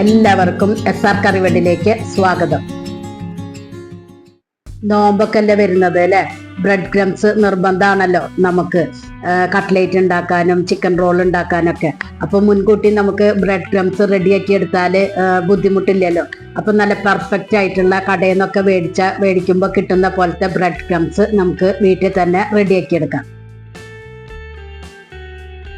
എല്ലാവർക്കും S R കറിവെഡിലേക്ക് സ്വാഗതം. നോമ്പൊക്കെ വരുന്നത് അല്ലെ? ബ്രെഡ് ക്രംസ് നിർബന്ധമാണല്ലോ നമുക്ക്. കട്ട്ലേറ്റ് ഉണ്ടാക്കാനും ചിക്കൻ റോൾ ഉണ്ടാക്കാനൊക്കെ. അപ്പൊ മുൻകൂട്ടി നമുക്ക് ബ്രെഡ് ക്രംസ് റെഡിയാക്കി എടുത്താൽ ബുദ്ധിമുട്ടില്ലല്ലോ. അപ്പൊ നല്ല പെർഫെക്റ്റ് ആയിട്ടുള്ള കടയിൽ നിന്നൊക്കെ മേടിച്ച മേടിക്കുമ്പോൾ കിട്ടുന്ന പോലത്തെ ബ്രെഡ് ക്രംസ് നമുക്ക് വീട്ടിൽ തന്നെ റെഡിയാക്കി എടുക്കാം.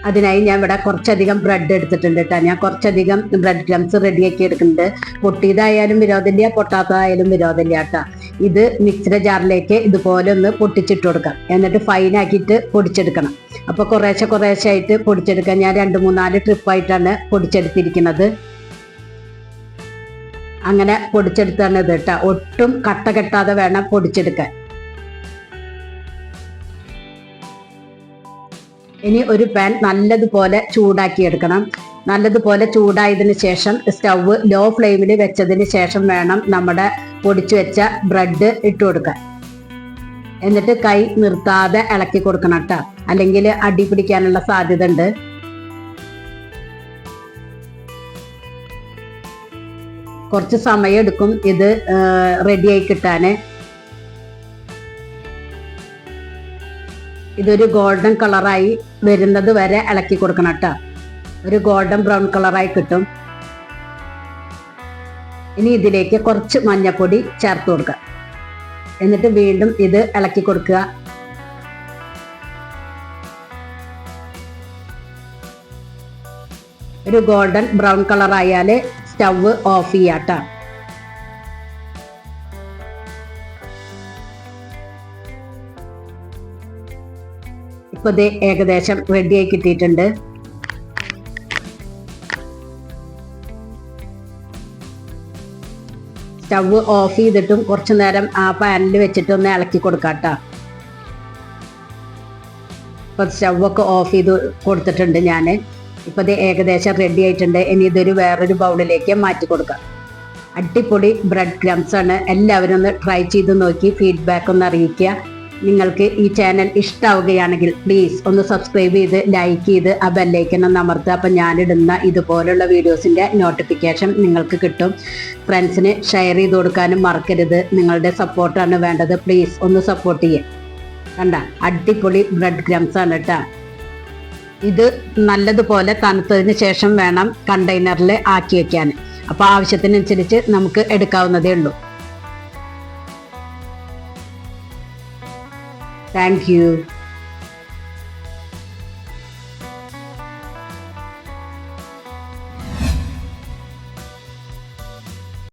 അതിനായി ഞാൻ ഇവിടെ കുറച്ചധികം ബ്രെഡ് എടുത്തിട്ടുണ്ട് കേട്ടോ ഞാൻ കുറച്ചധികം ബ്രെഡ് ക്രംസ് റെഡിയാക്കി എടുക്കുന്നുണ്ട്. പൊട്ടിയതായാലും വിരോധമില്ല പൊട്ടാത്തതായാലും വിരോധമില്ല കേട്ടോ ഇത് മിക്സിയുടെ ജാറിലേക്ക് ഇതുപോലെ ഒന്ന് പൊട്ടിച്ചിട്ട് കൊടുക്കാം. എന്നിട്ട് ഫൈൻ ആക്കിയിട്ട് പൊടിച്ചെടുക്കണം. അപ്പോൾ കുറേശ്ശെ കുറേശ്ശെ ആയിട്ട് പൊടിച്ചെടുക്കാം. ഞാൻ രണ്ട് മൂന്നാൽ ട്രിപ്പായിട്ടാണ് പൊടിച്ചെടുത്തിരിക്കുന്നത്. അങ്ങനെ പൊടിച്ചെടുത്താണ് ഇത് കേട്ടോ ഒട്ടും കട്ട കെട്ടാതെ വേണം പൊടിച്ചെടുക്കാൻ. ഇനി ഒരു പാൻ നല്ലതുപോലെ ചൂടാക്കിയെടുക്കണം. നല്ലതുപോലെ ചൂടായതിന് ശേഷം സ്റ്റൗവ് ലോ ഫ്ലെയിമിൽ വെച്ചതിന് ശേഷം വേണം നമ്മുടെ പൊടിച്ചു വെച്ച ബ്രെഡ് ഇട്ട് കൊടുക്കാൻ. എന്നിട്ട് കൈ നിർത്താതെ ഇളക്കി കൊടുക്കണം കേട്ടോ. അല്ലെങ്കിൽ അടി പിടിക്കാനുള്ള സാധ്യത ഉണ്ട് കുറച്ച് സമയം എടുക്കും ഇത് റെഡിയായി കിട്ടാൻ. ഇതൊരു ഗോൾഡൻ കളറായി വരുന്നത് വരെ ഇളക്കി കൊടുക്കണം കേട്ടോ. ഒരു ഗോൾഡൻ ബ്രൗൺ കളറായി കിട്ടും. ഇനി ഇതിലേക്ക് കുറച്ച് മഞ്ഞപ്പൊടി ചേർത്ത് കൊടുക്കുക. എന്നിട്ട് വീണ്ടും ഇത് ഇളക്കി കൊടുക്കുക. ഒരു ഗോൾഡൻ ബ്രൗൺ കളർ ആയാൽ സ്റ്റവ് ഓഫ് ചെയ്യാട്ടോ ഇപ്പൊ ഇത് ഏകദേശം റെഡിയായി കിട്ടിയിട്ടുണ്ട്. സ്റ്റവ് ഓഫ് ചെയ്തിട്ടും കുറച്ചു നേരം ആ പാനിൽ വെച്ചിട്ട് ഒന്ന് ഇളക്കി കൊടുക്കാം ഇപ്പൊ സ്റ്റവൊക്കെ ഓഫ് ചെയ്ത് കൊടുത്തിട്ടുണ്ട് ഞാൻ ഇപ്പൊ ഇത് ഏകദേശം റെഡി ആയിട്ടുണ്ട്. ഇനി ഇതൊരു വേറൊരു ബൗളിലേക്ക് മാറ്റി കൊടുക്കാം. അടിപൊളി ബ്രെഡ് ക്രംസ് ആണ്. എല്ലാവരും ഒന്ന് ട്രൈ ചെയ്ത് നോക്കി ഫീഡ്ബാക്ക് ഒന്ന് അറിയിക്കുക. നിങ്ങൾക്ക് ഈ ചാനൽ ഇഷ്ടാവുകയാണെങ്കിൽ പ്ലീസ് ഒന്ന് സബ്സ്ക്രൈബ് ചെയ്ത് ലൈക്ക് ചെയ്ത് ആ ബെല്ലൈക്കൺ ഒന്ന് അമർത്തുക. അപ്പം ഞാനിടുന്ന ഇതുപോലുള്ള വീഡിയോസിന്റെ നോട്ടിഫിക്കേഷൻ നിങ്ങൾക്ക് കിട്ടും. ഫ്രണ്ട്സിന് ഷെയർ ചെയ്ത് കൊടുക്കാനും മറക്കരുത്. നിങ്ങളുടെ സപ്പോർട്ടാണ് വേണ്ടത്. പ്ലീസ് ഒന്ന് സപ്പോർട്ട് ചെയ്യേ. കണ്ട? അടിപൊളി ബ്രെഡ് ക്രംസ് ആണ് കേട്ടോ ഇത് നല്ലതുപോലെ തണുത്തതിന് ശേഷം വേണം കണ്ടെയ്നറിൽ ആക്കി വെക്കാൻ. അപ്പോൾ ആവശ്യത്തിനനുസരിച്ച് നമുക്ക് എടുക്കാവുന്നതേ ഉള്ളൂ. Thank you.